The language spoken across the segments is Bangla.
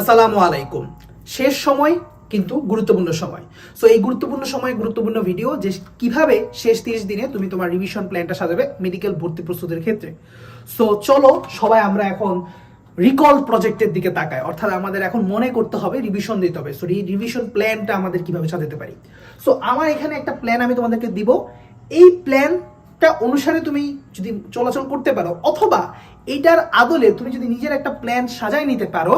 আসসালামু আলাইকুম। শেষ সময়, কিন্তু গুরুত্বপূর্ণ সময়। সো এই গুরুত্বপূর্ণ সময়, গুরুত্বপূর্ণ ভিডিও যে কীভাবে শেষ তিরিশ দিনে তুমি তোমার রিভিশন প্ল্যানটা সাজাবে মেডিকেল ভর্তি প্রস্তুতির ক্ষেত্রে। সো চলো, সবাই আমরা এখন রিকল প্রজেক্টের দিকে তাকায় অর্থাৎ আমাদের এখন মনে করতে হবে রিভিশন দিতে হবে। সো এই রিভিশন প্ল্যানটা আমাদের কীভাবে সাজাতে পারি? সো আমার এখানে একটা প্ল্যান আমি তোমাদেরকে দিব। এই প্ল্যানটা অনুসারে তুমি যদি চলাচল করতে পারো, অথবা এইটার আদলে তুমি যদি নিজের একটা প্ল্যান সাজাই নিতে পারো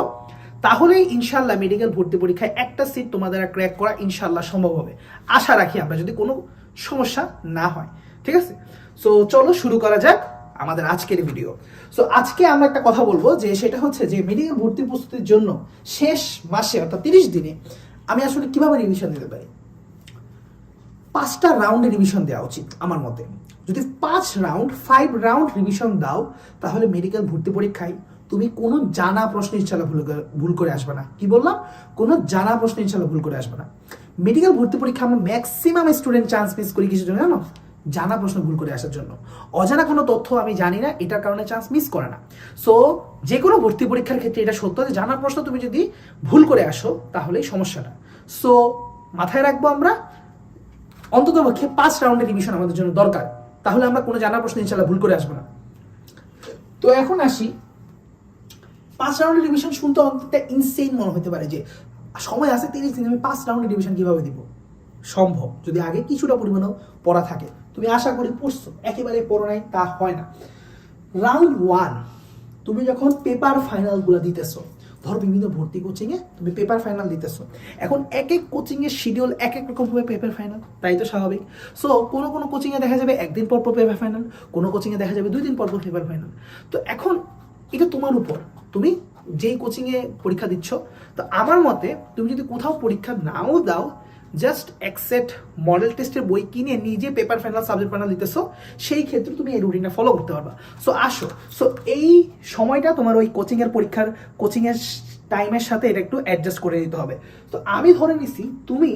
তাহলেই ইনশাল্লাহ মেডিকেল ভর্তি পরীক্ষায় একটা সিট তোমাদের ক্র্যাক করা ইনশাল্লাহ সম্ভব হবে। আশা রাখি আমরা যদি কোনো সমস্যা না হয়। ঠিক আছে? সো চলো শুরু করা যাক আমাদের আজকের ভিডিও সো আজকে আমরা একটা কথা বলব যে সেটা হচ্ছে যে মেডিকেল ভর্তি প্রস্তুতির জন্য শেষ মাসে অর্থাৎ তিরিশ দিনে আমি আসলে কীভাবে রিভিশন দিতে পারি? পাঁচটা রাউন্ডে রিভিশন দেওয়া উচিত আমার মতে। যদি পাঁচ রাউন্ড ফাইভ রাউন্ড রিভিশন দাও, তাহলে মেডিকেল ভর্তি পরীক্ষায় তুমি কোনো জানা প্রশ্ন ইনশাল্লাহ ভুল ভুল করে আসবে না। কি বললাম? কোনো জানা প্রশ্ন ইনশাল্লাহ ভুল করে আসবে না। মেডিকেল ভর্তি পরীক্ষা আমরা ম্যাক্সিমাম স্টুডেন্ট চান্স মিস করি কিছু জন্য জানো? জানা প্রশ্ন ভুল করে আসার জন্য। অজানা কোনো তথ্য আমি জানি না, এটার কারণে চান্স মিস করে না। সো যে কোনো ভর্তি পরীক্ষার ক্ষেত্রে এটা সত্য যে জানা প্রশ্ন তুমি যদি ভুল করে আসো, তাহলেই সমস্যাটা। সো মাথায় রাখব আমরা অন্তত পক্ষে পাঁচ রাউন্ডের রিভিশন আমাদের জন্য দরকার। তাহলে আমরা কোনো জানা প্রশ্ন ইনশাল্লাহ ভুল করে আসব না। তো এখন আসি পাঁচ রাউন্ডের রিভিশন শুনতে অন্তত ইনসেইন মনে হতে পারে যে, সময় আছে তিরিশ দিন আমি পাঁচ রাউন্ডের রিভিশন কীভাবে দিব? সম্ভব, যদি আগে কিছুটা পরিমাণেও পড়া থাকে। তুমি আশা করি পড়ছো, একেবারে পড়ো নাই, তা হয় না। রাউন্ড ওয়ান তুমি যখন পেপার ফাইনালগুলো দিতেছো, ধর বিভিন্ন ভর্তি কোচিংয়ে তুমি পেপার ফাইনাল দিতেছো। এখন এক এক কোচিংয়ের শিডিউল এক এক রকম হবে পেপার ফাইনাল তাই তো স্বাভাবিক? সো কোনো কোনো কোচিংয়ে দেখা যাবে একদিন পর পর পেপার ফাইনাল কোনো কোচিংয়ে দেখা যাবে দুই দিন পর পর পেপার ফাইনাল তো এখন, এটা তোমার উপর। তুমি যেই কোচিংয়ে পরীক্ষা দিচ্ছ, তো আমার মতে তুমি যদি কোথাও পরীক্ষা নাও দাও জাস্ট অ্যাকসেপ্ট মডেল টেস্টের বই কিনে নিজে পেপার ফাইনাল সাবজেক্ট ফাইনাল দিতেছো, সেই ক্ষেত্রে তুমি এই রুটিনটা ফলো করতে পারবা। সো আসো। সো এই সময়টা তোমার ওই কোচিংয়ের পরীক্ষার কোচিংয়ের টাইমের সাথে এটা একটু অ্যাডজাস্ট করে দিতে হবে। তো আমি ধরে নিছি, তুমি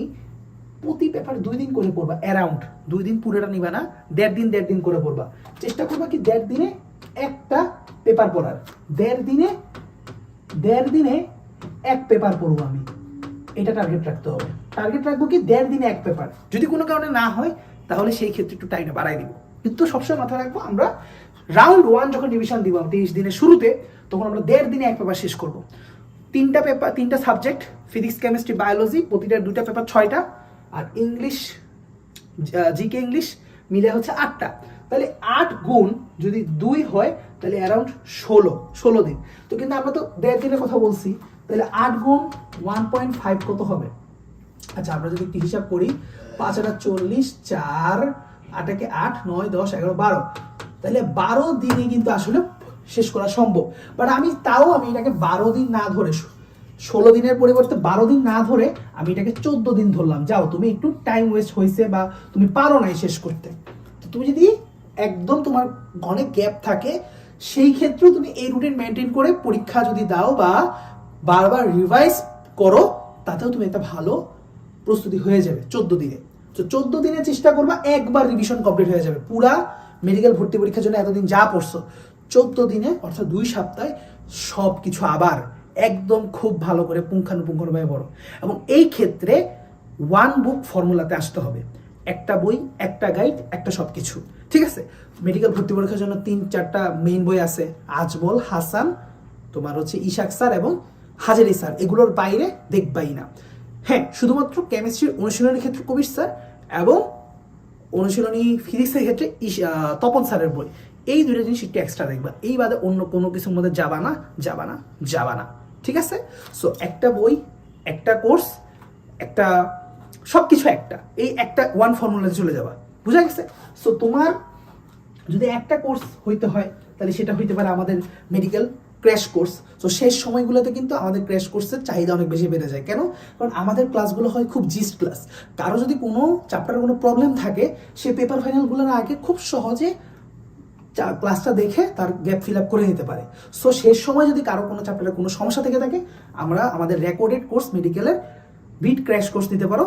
প্রতি পেপার দুই দিন করে পড়বা অ্যারাউন্ড দুই দিন পুরোটা নিবা না, দেড় দিন দেড় দিন করে পড়বা। চেষ্টা করবা কি দেড় দিনে একটা পেপার পড়ার, দেড় দিনে দেড় দিনে এক পেপার পড়ব আমি। এটা টার্গেট রাখতে হবে। টার্গেট রাখব কি, দেড় দিনে এক পেপার যদি কোনো কারণে না হয়, তাহলে সেই ক্ষেত্রে একটু টাইমটা বাড়াই দিব। কিন্তু সবসময় মাথায় রাখব, আমরা রাউন্ড ওয়ান যখন রিভিশন দিব তিরিশ দিনের শুরুতে, তখন আমরা দেড় দিনে এক পেপার শেষ করব। তিনটা পেপার তিনটা সাবজেক্ট ফিজিক্স কেমিস্ট্রি বায়োলজি প্রতিটার দুটা পেপার ছয়টা, আর ইংলিশ জিকে ইংলিশ মিলে হচ্ছে আটটা। তাহলে আট গুণ যদি দুই হয় তাহলে অ্যারাউন্ড ষোলো ষোলো দিন। তো কিন্তু আমরা তো দেড় দিনের কথা বলছি, তাহলে আট গুণ ওয়ান পয়েন্ট ফাইভ কত হবে? আচ্ছা আমরা যদি একটু হিসাব করি, পাঁচ আটা চল্লিশ, চার আটাকে আট, নয়, দশ, এগারো, বারো। তাহলে বারো দিনে কিন্তু আসলে শেষ করা সম্ভব। বাট আমি তাও, আমি এটাকে বারো দিন না ধরে ষোলো দিনের পরিবর্তে বারো দিন না ধরে আমি এটাকে চোদ্দ দিন ধরলাম। যাও, তুমি একটু টাইম ওয়েস্ট হয়েছে বা তুমি পারো নাই শেষ করতে। তো তুমি যদি একদম তোমার অনেক গ্যাপ থাকে সেই ক্ষেত্রেও তুমি এই রুটিন মেনটেন করে পরীক্ষা যদি দাও বা বারবার রিভাইজ করো, তাতেও তুমি একটা ভালো প্রস্তুতি হয়ে যাবে চোদ্দ দিনে। তো চোদ্দ দিনে চেষ্টা করবা একবার রিভিশন কমপ্লিট হয়ে যাবে। পুরা মেডিকেল ভর্তি পরীক্ষার জন্য এতদিন যা পড়ছো, চোদ্দ দিনে অর্থাৎ দুই সপ্তাহে সব কিছু আবার একদম খুব ভালো করে পুঙ্খানুপুঙ্খভাবে পড়ো। এবং এই ক্ষেত্রে ওয়ান বুক ফর্মুলাতে আসতে হবে। একটা বই, একটা গাইড একটা সব কিছু ঠিক আছে? মেডিকেল ভর্তি পরীক্ষার জন্য তিন, চারটা মেইন বই আছে। আজমল, হাসান, তোমার হচ্ছে ইশাক স্যার এবং হাজারি স্যার। এগুলোর বাইরে দেখবাই না। হ্যাঁ শুধুমাত্র কেমিস্ট্রির অনুশীলনের ক্ষেত্রে কবির স্যার এবং অনুশীলনী ফিজিক্সের ক্ষেত্রে তপন স্যারের বই। এই দুটো জিনিস একটু এক্সট্রা দেখবা। এই বাদে অন্য কোনো কিছুর মধ্যে যাবা না যাবা না যাবা না। ঠিক আছে? সো একটা বই, একটা কোর্স একটা সব কিছু একটা। এই একটা ওয়ান ফর্মুলাতে চলে যাবা। বুঝা গেছে? সো তোমার যদি একটা কোর্স হইতে হয়, তাহলে সেটা হইতে পারে আমাদের মেডিকেল ক্র্যাশ কোর্স তো শেষ সময়গুলোতে কিন্তু আমাদের ক্র্যাশ কোর্সের চাহিদা অনেক বেশি বেড়ে যায়। কেন? কারণ আমাদের ক্লাসগুলো হয় খুব জিস্ট ক্লাস কারও যদি কোনো চ্যাপ্টারে কোনো প্রবলেম থাকে, সে পেপার ফাইনালগুলোর আগে খুব সহজে ক্লাসটা দেখে তার গ্যাপ ফিল আপ করে নিতে পারে। সো শেষ সময় যদি কারও কোনো চ্যাপ্টারে কোনো সমস্যা থেকে থাকে, আমরা আমাদের রেকর্ডেড কোর্স মেডিকেলের বিট ক্র্যাশ কোর্স নিতে পারো।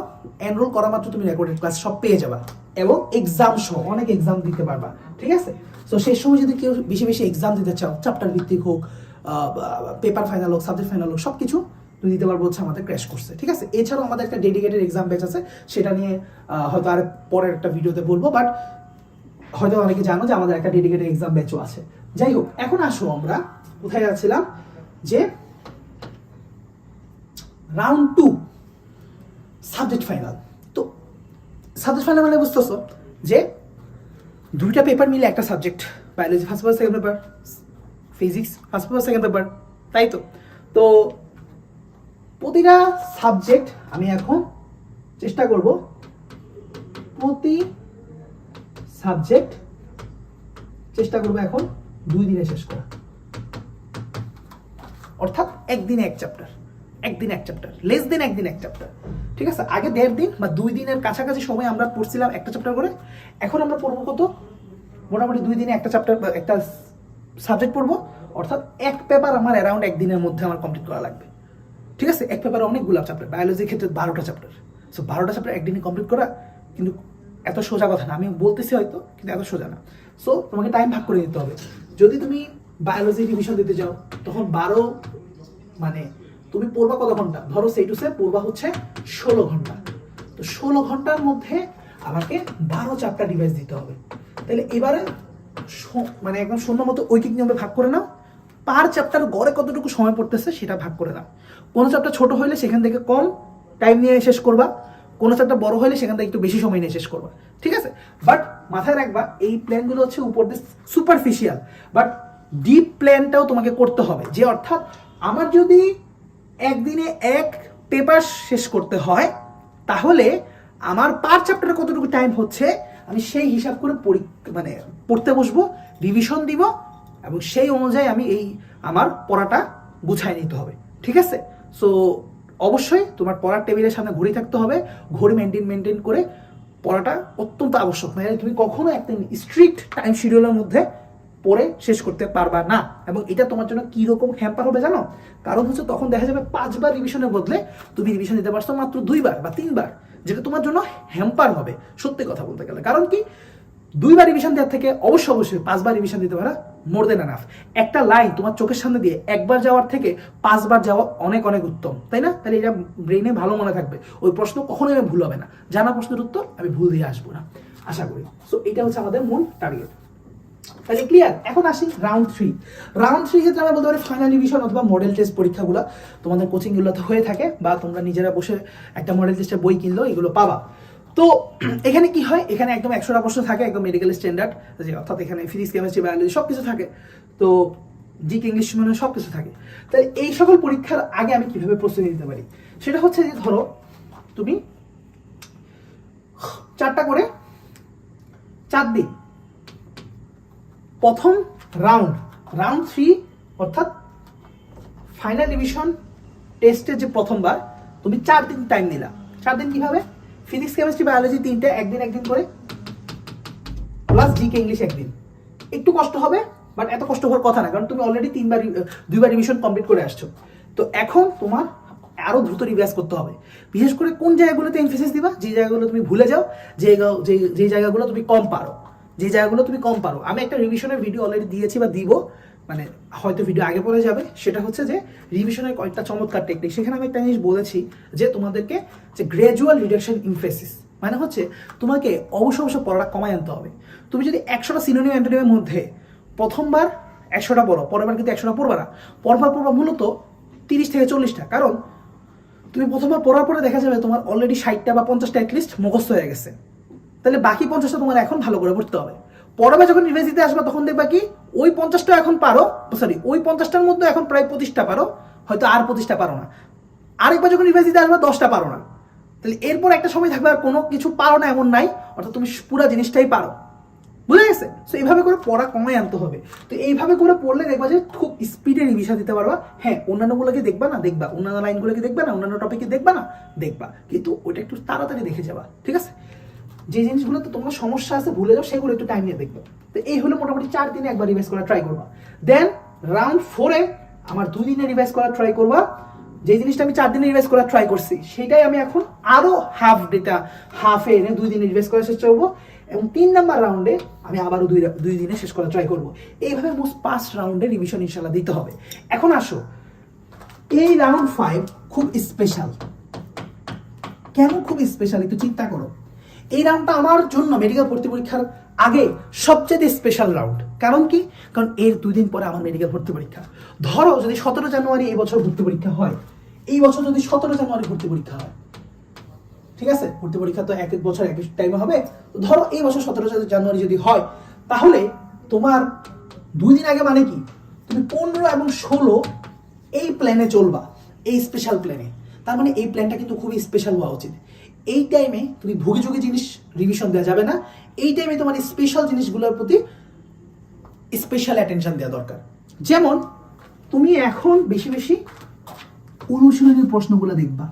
এনরোল করা মাত্র তুমি রেকর্ডেড ক্লাস সব পেয়ে যাবা। এবং এক্সাম সহ অনেক এক্সাম দিতে পারবা। ঠিক আছে? সো সেই সময় যদি কেউ বেশি বেশি এক্সাম দিতে চাও চ্যাপ্টার ভিত্তিক হোক পেপার ফাইনাল হোক সাবজেক্ট ফাইনাল হোক সব কিছু তুমি দিতে পারব হচ্ছে আমাদের ক্র্যাশ করছে ঠিক আছে? এছাড়াও আমাদের একটা ডেডিকেটেড এক্সাম ব্যাচ আছে। সেটা নিয়ে হয়তো আর পরের একটা ভিডিওতে বলব বাট হয়তো অনেকে জানো যে আমাদের একটা ডেডিকেটেড এক্সাম ব্যাচও আছে। যাই হোক, এখন আসো আমরা। কোথায় যাচ্ছিলাম? যে রাউন্ড টু সাবজেক্ট ফাইনাল তো সাবজেক্ট ফাইনাল মানে বুঝতেছো যে দুইটা পেপার মিলে একটা subject biology first paper second paper physics first paper second paper তাই তো? তো প্রতিটা সাবজেক্ট আমি এখন চেষ্টা করব প্রতি সাবজেক্ট চেষ্টা করব এখন দুই দিনে শেষ করা। অর্থাৎ একদিনে এক চ্যাপ্টার একদিন এক চ্যাপ্টার লেস দেন একদিন এক চ্যাপ্টার ঠিক আছে? আগে দেড় দিন বা দুই দিনের কাছাকাছি সময় আমরা পড়ছিলাম একটা চ্যাপ্টার করে। এখন আমরা পড়ব কত? মোটামুটি দুই দিনে একটা চ্যাপ্টার একটা সাবজেক্ট পড়ব। অর্থাৎ এক পেপার আমার অ্যারাউন্ড একদিনের মধ্যে আমার কমপ্লিট করা লাগবে। ঠিক আছে? এক পেপারে অনেকগুলো চ্যাপ্টার বায়োলজির ক্ষেত্রে বারোটা চ্যাপ্টার সো বারোটা চ্যাপ্টার একদিনে কমপ্লিট করা কিন্তু এত সোজা কথা না। আমি বলতেছি হয়তো, কিন্তু এত সোজা না। সো তোমাকে টাইম ভাগ করে দিতে হবে। যদি তুমি বায়োলজি রিভিশন দিতে যাও, তখন বারো মানে তুমি পড়বা কত ঘণ্টা? ধরো সেই টু সে পড়বা হচ্ছে ষোলো ঘণ্টা। তো ষোলো ঘণ্টার মধ্যে আমাকে বারো চ্যাপ্টার ডিভাইস দিতে হবে। তাহলে এবারে মানে একদম শূন্য মতো ঐকিক নিয়মে ভাগ করে নাও। পার চ্যাপ্টার গড়ে কতটুকু সময় পড়তেছে সেটা ভাগ করে নাও কোনো চ্যাপ্টার ছোট হলে সেখান থেকে কম টাইম নিয়ে শেষ করবা। কোনো চ্যাপ্টার বড় হলে সেখান থেকে একটু বেশি সময় নিয়ে শেষ করবা। ঠিক আছে? বাট মাথায় রাখবা, এই প্ল্যানগুলো হচ্ছে উপর দিয়ে সুপারফিশিয়াল বাট ডিপ প্ল্যানটাও তোমাকে করতে হবে। যে অর্থাৎ আমার যদি একদিনে এক পেপার শেষ করতে হয়, তাহলে আমার পার চ্যাপ্টারে কতটুকু টাইম হচ্ছে, আমি সেই হিসাব করে পরী- মানে পড়তে বসবো রিভিশন দিব, এবং সেই অনুযায়ী আমি এই আমার পড়াটা গুছাই নিতে হবে, ঠিক আছে? সো অবশ্যই তোমার পড়ার টেবিলের সামনে ঘড়ি থাকতে হবে, ঘড়ি মেনটেন মেনটেন করে পড়াটা অত্যন্ত আবশ্যক। নাহলে তুমি কখনো একটা স্ট্রিক্ট টাইম শিডিউলের মধ্যে পড়ে শেষ করতে পারবা না। এবং এটা তোমার জন্য কি রকম হ্যাম্পার হবে জানো? কারণ হচ্ছে তখন দেখা যাবে পাঁচবার রিভিশনের বদলে তুমি রিভিশন দিতে পারছ মাত্র দুইবার বা তিনবার, যেটা তোমার জন্য হ্যাম্পার হবে, সত্যি কথা বলতে গেলে। কারণ কি? দুইবার রিভিশন দেওয়ার থেকে অবশ্যই অবশ্যই পাঁচবার রিভিশন দিতে পারা মোর দেন এনাফ একটা লাইন তোমার চোখের সামনে দিয়ে একবার যাওয়ার থেকে পাঁচবার যাওয়া অনেক অনেক উত্তম, তাই না? তাহলে এটা ব্রেনে ভালো মনে থাকবে। ওই প্রশ্ন কখনোই আমি ভুল হবে না। জানা প্রশ্নের উত্তর আমি ভুল দিয়ে আসব না। আশা করি। সো এটা হচ্ছে আমাদের মূল টার্গেট তাহলে ক্লিয়ার এখন আসি রাউন্ড থ্রি রাউন্ড থ্রি ক্ষেত্রে আমরা বলতে পারি ফাইনাল রিভিশন অথবা মডেল টেস্ট পরীক্ষাগুলো। তোমাদের কোচিংগুলোতে হয়ে থাকে বা তোমরা নিজেরা বসে একটা মডেল টেস্টের বই কিনলো এগুলো পাবা। তো এখানে কি হয়? এখানে একদম একশোটা প্রশ্ন থাকে, একদম মেডিকেল স্ট্যান্ডার্ড যে অর্থাৎ এখানে ফিজিক্স কেমিস্ট্রি বায়োলজি সব কিছু থাকে। তো জিক ইংলিশ মানে সব কিছু থাকে। তাহলে এই সকল পরীক্ষার আগে আমি কীভাবে প্রস্তুতি নিতে পারি? সেটা হচ্ছে যে ধরো, তুমি চারটা করে চার দিন প্রথম রাউন্ড রাউন্ড থ্রি, অর্থাৎ ফাইনাল ডিভিশন টেস্টের যে প্রথমবার, তুমি চার দিন টাইম নিলা। চার দিন কীভাবে? ফিজিক্স কেমিস্ট্রি বায়োলজি তিনটে একদিন একদিন করে প্লাস জিকে ইংলিশ একদিন। একটু কষ্ট হবে বাট এত কষ্ট হওয়ার কথা না, কারণ তুমি অলরেডি তিনবার দুইবার রিভিশন কমপ্লিট করে আসছো। তো এখন তোমার আরও দ্রুত রিভাইজ করতে হবে। বিশেষ করে কোন জায়গাগুলোতে এমফেসিস দিবা? যে জায়গাগুলো তুমি ভুলে যাও যে যে জায়গাগুলো তুমি কম পারো। যে জায়গাগুলো তুমি কম পারো। আমি একটা রিভিশনের ভিডিও অলরেডি দিয়েছি বা দিব মানে হয়তো ভিডিও আগে পরে যাবে। সেটা হচ্ছে যে রিভিশনের কয়েকটা চমৎকার টেকনিক সেখানে আমি একটা জিনিস বলেছি যে তোমাদেরকে যে গ্র্যাজুয়াল রিডাকশন ইমফেসিস মানে হচ্ছে তোমাকে অবশ্য অবশ্য পড়াটা কমায় আনতে হবে। তুমি যদি একশোটা সিনোনিম অ্যান্টোনিমের মধ্যে প্রথমবার একশোটা পড়ো পরের বার কিন্তু একশোটা পড়বা না। পরবার পড়বা মূলত তিরিশ থেকে চল্লিশটা। কারণ তুমি প্রথমবার পড়ার পরে দেখা যাবে তোমার অলরেডি ষাটটা বা পঞ্চাশটা অ্যাটলিস্ট মুখস্থ হয়ে গেছে। তাহলে বাকি পঞ্চাশটা তোমার এখন ভালো করে পড়তে হবে। পড়াবে যখন ইউনিভার্সিটিতে আসবে, তখন দেখবা কি, ওই পঞ্চাশটা এখন পারো সরি ওই পঞ্চাশটার মধ্যে এখন প্রায় পঁচিশটা পারো, হয়তো আর পঁচিশটা পারো না। আরেকবার যখন ইউনিভার্সিটিতে আসবে, দশটা পারো না। তাহলে এরপর একটা সময় থাকবে আর কোনো কিছু পারো না এমন নাই, অর্থাৎ তুমি পুরো জিনিসটাই পারো। বুঝে গেছে? তো এইভাবে করে পড়া কমাই আনতে হবে। তো এইভাবে করে পড়লে দেখবা যে খুব স্পিডে রিভিশন দিতে পারবা। হ্যাঁ অন্যান্যগুলোকে দেখবা না, দেখবা। অন্যান্য লাইনগুলোকে দেখবা না, অন্যান্য টপিকে দেখবা না, দেখবা। কিন্তু ওইটা একটু তাড়াতাড়ি দেখে যাবা, ঠিক আছে? যে জিনিসগুলোতে তোমার সমস্যা আছে, ভুলে যাও, সেগুলো একটু টাইম নিয়ে দেখবে। তো এই হলো মোটামুটি চার দিনে একবার রিভাইজ করা ট্রাই করবা। দেন রাউন্ড ফোরে আমার দুই দিনে রিভাইজ করা ট্রাই করবা। যে জিনিসটা আমি চার দিনে রিভাইজ করা ট্রাই করছি, সেটাই আমি এখন আরও হাফ ডেটা হাফে এনে দুই দিনে রিভাইজ করার চেষ্টা করব। এবং তিন নাম্বার রাউন্ডে আমি আবারও দুই দুই দিনে শেষ করা ট্রাই করব। এইভাবে মোস্ট পাঁচ রাউন্ডে রিভিশন ইনশাল্লাহ দিতে হবে। এখন আসো। এই রাউন্ড ফাইভ খুব স্পেশাল কেন খুব স্পেশাল একটু চিন্তা করো। এই রাউন্ডটা আমার জন্য মেডিকেল ভর্তি পরীক্ষার আগে সবচেয়ে স্পেশাল রাউন্ড কারণ কি? কারণ এর দুই দিন পরে আমার মেডিকেল ভর্তি পরীক্ষা। ধরো যদি সতেরো জানুয়ারি এই বছর ভর্তি পরীক্ষা হয়, এই বছর যদি সতেরো জানুয়ারি ভর্তি পরীক্ষা হয়, ঠিক আছে? ভর্তি পরীক্ষা তো এক এক বছর, এক টাইমে হবে। ধরো এই বছর সতেরো জানুয়ারি যদি হয়, তাহলে তোমার দুই দিন আগে মানে কি? তুমি পনেরো এবং ষোলো এই প্ল্যানে চলবা, এই স্পেশাল প্ল্যানে তার মানে এই প্ল্যানটা কিন্তু খুবই স্পেশাল হওয়া উচিত। এই টাইমে তুমি ভুগে যুগে জিনিস রিভিশন দেওয়া যাবে না। এই টাইমে তোমার স্পেশাল জিনিসগুলোর প্রতি স্পেশাল অ্যাটেনশন দেওয়া দরকার। যেমন, তুমি এখন বেশি বেশি অনুশীলনের প্রশ্নগুলো দেখবা।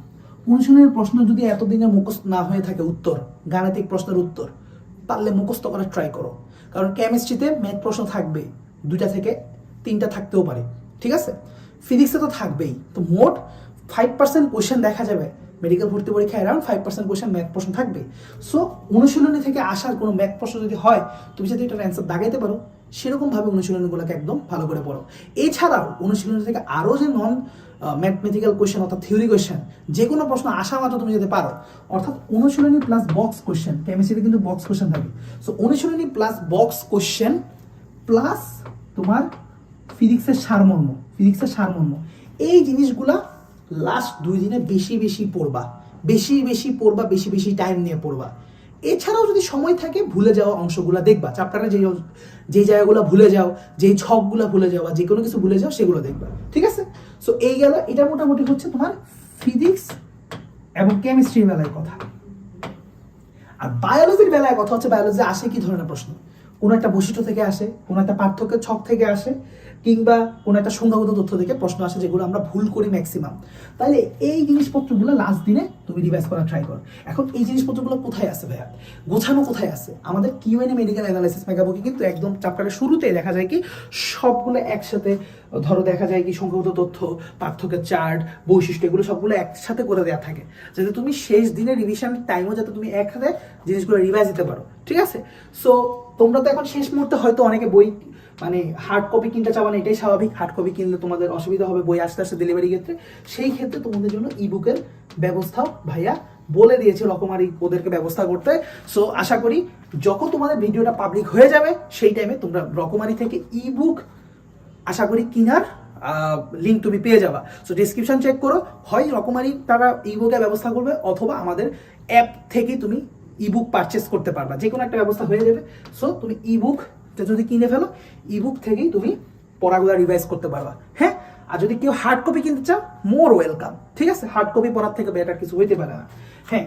অনুশীলনের প্রশ্ন যদি এতদিনে মুখস্থ না হয়ে থাকে উত্তর, গাণিতিক প্রশ্নের উত্তর পারলে মুখস্থ করার ট্রাই করো। কারণ কেমিস্ট্রিতে ম্যাথ প্রশ্ন থাকবে, দুইটা থেকে তিনটা থাকতেও পারে, ঠিক আছে? ফিজিক্সে তো থাকবেই। তো মোট ফাইভ পার্সেন্ট কোয়েশ্চেন দেখা যাবে। মেডিকেল ভর্তি পরীক্ষায় around five percent question math প্রশ্ন থাকবে। সো অনুশীলনী থেকে আসার কোনো ম্যাথ প্রশ্ন যদি হয়, তুমি যদি এটার অ্যান্সার দাগাইতে পারো, সেরকমভাবে অনুশীলনীগুলোকে একদম ভালো করে পড়ো। এছাড়াও, অনুশীলনী থেকে আরও যে নন ম্যাথমেটিক্যাল কোয়েশ্চেন অর্থাৎ থিওরি কোয়েশ্চেন যে কোনো প্রশ্ন আসা মাত্র তুমি যদি পারো, অর্থাৎ অনুশীলনী প্লাস বক্স কোয়েশ্চেন কেমিস্ট্রিতে কিন্তু বক্স কোয়েশ্চেন থাকে। সো অনুশীলনী প্লাস বক্স কোয়েশ্চেন প্লাস তোমার ফিজিক্সের সারমর্ম ফিজিক্সের সারমর্ম, এই জিনিসগুলা লাস্ট দুই দিনে বেশি বেশি পড়বা। বেশি বেশি পড়বা, বেশি বেশি টাইম নিয়ে পড়বা। এছাড়াও যদি সময় থাকে, ভুলে যাওয়া অংশগুলো দেখবা। চ্যাপ্টারে যে যে জায়গাগুলো ভুলে যাও যেই ছকগুলো ভুলে যাও বা যে কোনো কিছু ভুলে যাও, সেগুলো দেখবা। ঠিক আছে? সো এই গেল। এটা মোটামুটি হচ্ছে তোমার ফিজিক্স এবং কেমিস্ট্রির বেলায় কথা। আর বায়োলজির বেলায় কথা হচ্ছে বায়োলজি আসে কি ধরনের প্রশ্ন? কোনো একটা বৈশিষ্ট্য থেকে আসে, কোনো একটা পার্থক্যের ছক থেকে আসে। কিংবা কোনো একটা সংখ্যাগত তথ্য থেকে প্রশ্ন আসে যেগুলো আমরা ভুল করি ম্যাক্সিমাম তাহলে এই জিনিসপত্রগুলো লাস্ট দিনে তুমি রিভাইজ করার ট্রাই করো। এখন এই জিনিসপত্রগুলো কোথায় আছে ভাইয়া? গোছানো কোথায় আছে? আমাদের কিউএনএ মেডিকেল অ্যানালাইসিস মেগাবুকে কিন্তু একদম চ্যাপ্টারের শুরুতেই দেখা যায় কি সবগুলো একসাথে, ধরো দেখা যায় কি সংখ্যাগত তথ্য, পার্থক্যের চার্ট বৈশিষ্ট্য, এগুলো সবগুলো একসাথে করে দেওয়া থাকে। যাতে তুমি শেষ দিনে রিভিশন টাইমও যাতে তুমি একসাথে জিনিসগুলো রিভাইজ দিতে পারো। ঠিক আছে? সো তোমরা তো এখন শেষ মুহূর্তে হয়তো অনেকে বই মানে হার্ড কপি কিনতে চাও না, এটাই স্বাভাবিক। হার্ড কপি কিনলে তোমাদের অসুবিধা হবে বই আস্তে আস্তে ডেলিভারি ক্ষেত্রে। সেই ক্ষেত্রে তোমাদের জন্য ইবুকের ব্যবস্থাও ভাইয়া বলে দিয়েছে রকমারি ওদেরকে ব্যবস্থা করতে। সো আশা করি যখন তোমাদের ভিডিওটা পাবলিক হয়ে যাবে, সেই টাইমে তোমরা রকমারি থেকে ইবুক আশা করি কিনার লিঙ্ক তুমি পেয়ে যাবা। সো ডিসক্রিপশন চেক করো, হয় রকমারি তারা ইবুকের ব্যবস্থা করবে, অথবা আমাদের অ্যাপ থেকে তুমি ইবুক পারচেস করতে পারবা। যে কোনো একটা ব্যবস্থা হয়ে যাবে। সো তুমি ইবুক যদি কিনে ফেলো ইবুক থেকেই তুমি পড়াগুলো রিভাইজ করতে পারবা। হ্যাঁ? আর যদি কেউ হার্ড কপি কিনতে চাও মোর ওয়েলকাম ঠিক আছে? হার্ড কপি পড়ার থেকে বেটার কিছু হইতে পারে না। হ্যাঁ?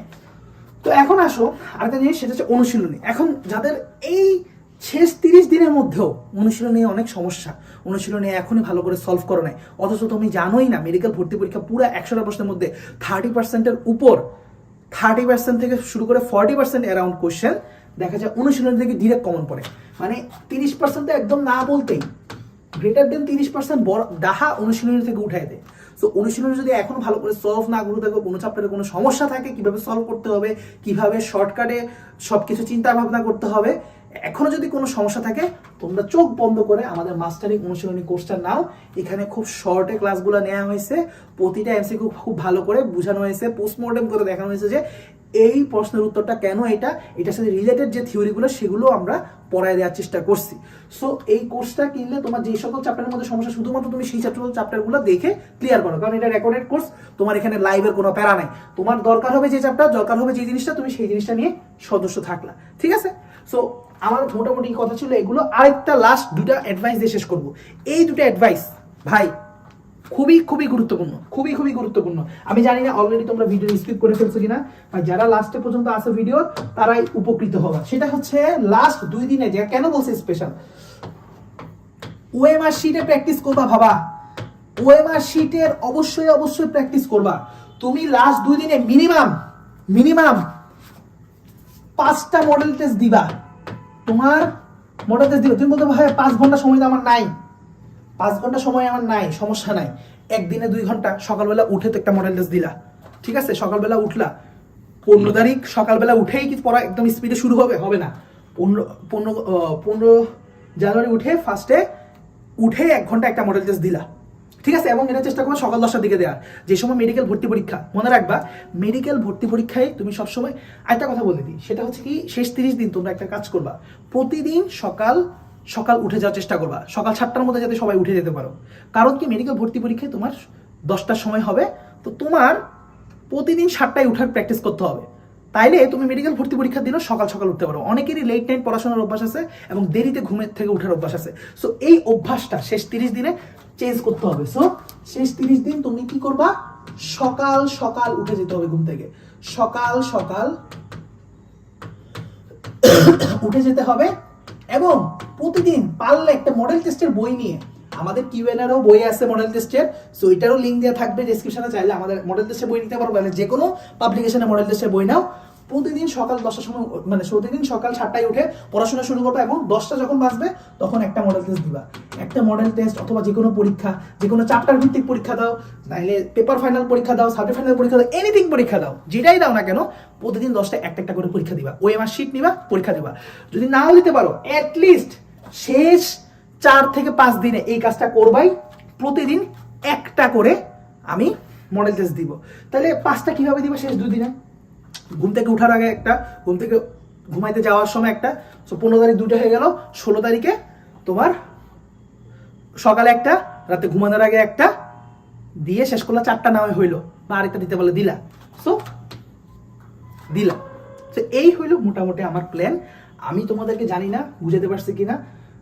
তো এখন আসো, আরেকটা জিনিস, সেটা হচ্ছে অনুশীলনী। এখন যাদের এই শেষ তিরিশ দিনের মধ্যেও অনুশীলনী অনেক সমস্যা। অনুশীলনী এখনই ভালো করে সলভ করো নাই। অথচ তুমি জানোই না মেডিকেল ভর্তি পরীক্ষা পুরো একশোটা প্রশ্নের মধ্যে থার্টি পার্সেন্টের উপর থার্টি পার্সেন্ট থেকে শুরু করে ফর্টি পার্সেন্ট অ্যারাউন্ড কোশ্চেন দেখা যায় অনুশীলন থেকে ডিরেক্ট কমন পড়ে। মানে তিরিশ পার্সেন্ট তো একদম না বলতেই। গ্রেটার দেন তিরিশ পার্সেন্ট বড়, ডাহা অনুশীলনী থেকে উঠাই দেয়। সো অনুশীলনী যদি এখনও ভালো করে সলভ না করে থাকো কোনো চ্যাপ্টারে কোনো সমস্যা থাকে, কীভাবে সলভ করতে হবে, কীভাবে শর্টকাটে সব কিছু চিন্তা ভাবনা করতে হবে, এখনও যদি কোনো সমস্যা থাকে, তোমরা চোখ বন্ধ করে আমাদের মাস্টারিং অনুশীলনী কোর্সটা নাও। এখানে খুব শর্টে ক্লাসগুলো নেওয়া হয়েছে। প্রতিটা এমসিকিউ খুব ভালো করে বোঝানো হয়েছে পোস্টমর্টেম করে দেখানো হয়েছে যে এই প্রশ্নের উত্তরটা কেন এটা? এটার সাথে রিলেটেড যে থিওরিগুলো সেগুলো আমরা পড়ায় দেওয়ার চেষ্টা করছি। সো এই কোর্সটা কিনলে তোমার যে সকল চ্যাপ্টারের মধ্যে সমস্যা, শুধুমাত্র তুমি সেই চ্যাপ্টার চ্যাপ্টারগুলো দেখে ক্লিয়ার করো। কারণ এটা রেকর্ডেড কোর্স তোমার এখানে লাইভের কোনো প্যারা নাই। তোমার দরকার হবে যে চ্যাপ্টার দরকার হবে যে জিনিসটা, তুমি সেই জিনিসটা নিয়ে সদস্য থাকলা। ঠিক আছে? সো আমার মোটামুটি কথা ছিল এগুলো। আরেকটা লাস্ট দুটা অ্যাডভাইস দিয়ে শেষ করব। এই দুটো অ্যাডভাইস ভাই খুবই খুবই গুরুত্বপূর্ণ, খুবই খুবই গুরুত্বপূর্ণ। আমি জানি না অলরেডি তোমরা ভিডিও স্কিপ করে ফেলছো কিনা বা যারা লাস্টে পর্যন্ত আসে ভিডিও তারাই উপকৃত হবে। সেটা হচ্ছে লাস্ট দুই দিনে, যে কেন বলছে স্পেশাল ওএমআর শিটে প্র্যাকটিস করবা ভাবা। ওএমআর শিটের অবশ্যই অবশ্যই প্র্যাকটিস করবা। তুমি লাস্ট দুই দিনে মিনিমাম মিনিমাম পাঁচটা মডেল টেস্ট দিবা। তোমার মডেল টেস্ট দিবা। তুমি বলতে ভাই পাঁচ ঘণ্টা সময় তো আমার নাই। পাঁচ ঘণ্টা সময় আমার নাই, সমস্যা নাই। একদিনে দুই ঘণ্টা, সকালবেলা উঠে তো একটা মডেল টেস্ট দিলা। ঠিক আছে? সকালবেলা উঠলা। পনেরো তারিখ সকালবেলা উঠেই কি পড়া একদম স্পিডে শুরু হবে? হবে না। পনেরো পনেরো পনেরো জানুয়ারি উঠে ফার্স্টে উঠে এক ঘণ্টা একটা মডেল টেস্ট দিলা। ঠিক আছে? এবং এটা চেষ্টা করব সকাল দশটার দিকে দেওয়ার। যে সময় মেডিকেল ভর্তি পরীক্ষা, মনে রাখবা মেডিকেল ভর্তি পরীক্ষায় তুমি সবসময় একটা কথা বলে দিই। সেটা হচ্ছে কি, শেষ তিরিশ দিন তোমরা একটা কাজ করবা। প্রতিদিন সকাল সকাল উঠে যাওয়ার চেষ্টা করবা। সকাল সাতটার মধ্যে যাতে সবাই উঠে যেতে পারো। কারণ কি মেডিকেল ভর্তি পরীক্ষায় তোমার দশটার সময় হবে, তো তোমার প্রতিদিন সাতটায় উঠার প্র্যাকটিস করতে হবে। তাইলে তুমি মেডিকেল ভর্তি পরীক্ষার দিনও সকাল সকাল উঠতে পারো। অনেকেরই লেট নাইট পড়াশোনার অভ্যাস আছে এবং দেরিতে ঘুমের থেকে উঠার অভ্যাস আছে। সো এই অভ্যাসটা শেষ তিরিশ দিনে চেঞ্জ করতে হবে। সো শেষ তিরিশ দিন তুমি কি করবা? সকাল সকাল উঠে যেতে হবে ঘুম থেকে। সকাল সকাল উঠে যেতে হবে। এবং প্রতিদিন পারলে একটা মডেল টেস্টের বই নিয়ে, আমাদের কিউএনআরও বই আছে মডেল টেস্টের সো এটারও লিঙ্ক দেওয়া থাকবে ডিসক্রিপশনে চাইলে আমাদের মডেল টেস্টের বই নিতে পারব মানে যে কোনো পাবলিকেশনে মডেল টেস্টের বই নাও। প্রতিদিন সকাল দশটার সময় মানে প্রতিদিন সকাল সাতটায় উঠে পড়াশোনা শুরু করবে এবং দশটা যখন বাজবে, তখন একটা মডেল টেস্ট দিবা। একটা মডেল টেস্ট অথবা যে কোনো পরীক্ষা যে কোনো চ্যাপ্টার ভিত্তিক পরীক্ষা দাও নাহলে পেপার ফাইনাল পরীক্ষা দাও সাবজেক্ট ফাইনাল পরীক্ষা দাও এনিথিং পরীক্ষা দাও, যেটাই দাও না কেন, প্রতিদিন দশটা একটা একটা করে পরীক্ষা দিবা। ওই আমার শিট নিবা, পরীক্ষা দিবা। যদি নাও দিতে পারো অ্যাটলিস্ট শেষ চার থেকে পাঁচ দিনে এই কাজটা করবাই, প্রতিদিন একটা করে আমি মডেল টেস্ট দিব। তাহলে পাঁচটা কীভাবে দিবা শেষ দুই দিনে? ঘুম থেকে উঠার আগে একটা, ঘুম থেকে ঘুমাইতে যাওয়ার সময় একটা সো পনেরো তারিখ দুটো হয়ে গেল, ষোলো তারিখে তোমার সকালে একটা, রাতে ঘুমানোর আগে একটা, দিয়ে শেষ করলা চারটা নামে হইল, বা আরেকটা দিতে বলে দিলা। সো দিলা। তো এই হইল মোটামুটি আমার প্ল্যান আমি তোমাদেরকে জানি না, বুঝাতে পারছি কিনা।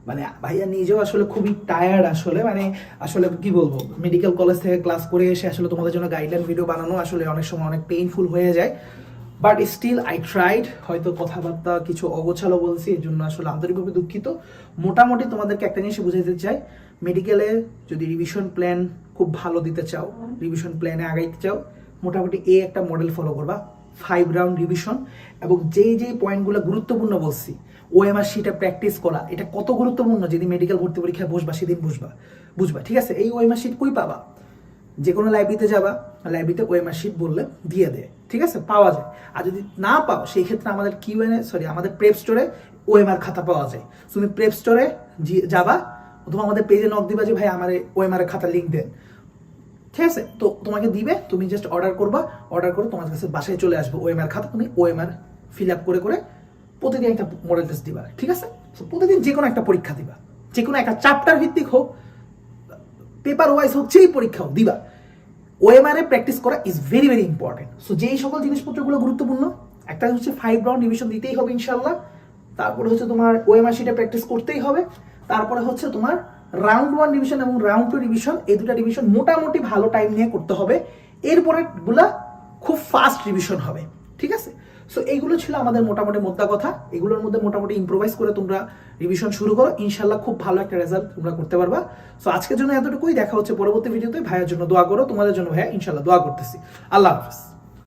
মানে ভাইয়া নিজেও আসলে খুবই টায়ার্ড আসলে মানে আসলে কি বলব মেডিকেল কলেজ থেকে ক্লাস করে এসে আসলে তোমাদের জন্য গাইডলাইন ভিডিও বানানো আসলে অনেক সময় অনেক পেইনফুল হয়ে যায়। বাট স্টিল আই ট্রাইড হয়তো কথাবার্তা কিছু অগোছালো বলছি, এর জন্য আসলে আন্তরিকভাবে দুঃখিত। মোটামুটি তোমাদেরকে একটা জিনিস বুঝাতে চাই মেডিকেলে যদি রিভিশন প্ল্যান খুব ভালো দিতে চাও রিভিশন প্ল্যানে আগাইতে চাও, মোটামুটি এ একটা মডেল ফলো করবা ফাইভ রাউন্ড রিভিশন এবং যেই যেই পয়েন্টগুলো গুরুত্বপূর্ণ বলছি ওএমআর শিটে প্র্যাকটিস করা, এটা কত গুরুত্বপূর্ণ? যেদিন মেডিকেল ভর্তি পরীক্ষায় বসবা, সেদিন বুঝবা বুঝবা, ঠিক আছে? এই ও ওএমআর সিট কই পাবা? যে কোনো লাইব্রেরিতে যাবা লাইব্রেরিতে ওএমআর শিট বললে দিয়ে দেয়, ঠিক আছে? পাওয়া যায়। আর যদি না পাও, সেই ক্ষেত্রে আমাদের কিউএনএ সরি আমাদের প্রেপ স্টোরে ওএমআর খাতা পাওয়া যায়। তুমি প্রেপ স্টোরে যাবা অথবা আমাদের পেজে নক দিবা যে, ভাই, আমার ওএমআর খাতা লিঙ্ক দেন। ঠিক আছে? তো তোমাকে দিবে, তুমি জাস্ট অর্ডার করবা অর্ডার করে তোমার কাছে বাসায় চলে আসবে ওএমআর খাতা। তুমি ওএমআর ফিল আপ করে করে প্রতিদিন একটা মডেল টেস্ট দিবা, ঠিক আছে? প্রতিদিন যে কোনো একটা পরীক্ষা দিবা। যে কোনো একটা চ্যাপ্টার ভিত্তিক হোক পেপার ওয়াইজ হোক, যেই পরীক্ষা হোক, দিবা। ওএমআর এ প্র্যাকটিস করা is very very important so যেই সকল জিনিসপত্রগুলো গুরুত্বপূর্ণ একটা হচ্ছে ফাইভ রাউন্ড ডিভিশন দিতেই হবে ইনশাল্লাহ তারপরে হচ্ছে তোমার ওএমআর শিটে প্র্যাকটিস করতেই হবে। তারপরে হচ্ছে তোমার রাউন্ড ওয়ান ডিভিশন এবং রাউন্ড টু ডিভিশন এই দুটা ডিভিশন মোটামুটি ভালো টাইম নিয়ে করতে হবে। এরপরে গুলা খুব ফাস্ট রিভিশন হবে। ঠিক আছে? সো এইগুলো ছিল আমাদের মোটামুটি মোদ্দা কথা। এগুলোর মধ্যে মোটামুটি ইম্প্রোভাইজ করে তোমরা রিভিশন শুরু করো। ইনশাল্লাহ খুব ভালো একটা রেজাল্ট তোমরা করতে পারবা। সো আজকের জন্য এতটুকুই। দেখা হচ্ছে পরবর্তী ভিডিওতে ভাইয়ের জন্য দোয়া করো। তোমাদের জন্য ভাইয়া ইনশাল্লাহ দোয়া করতেছি। আল্লাহ হাফিজ।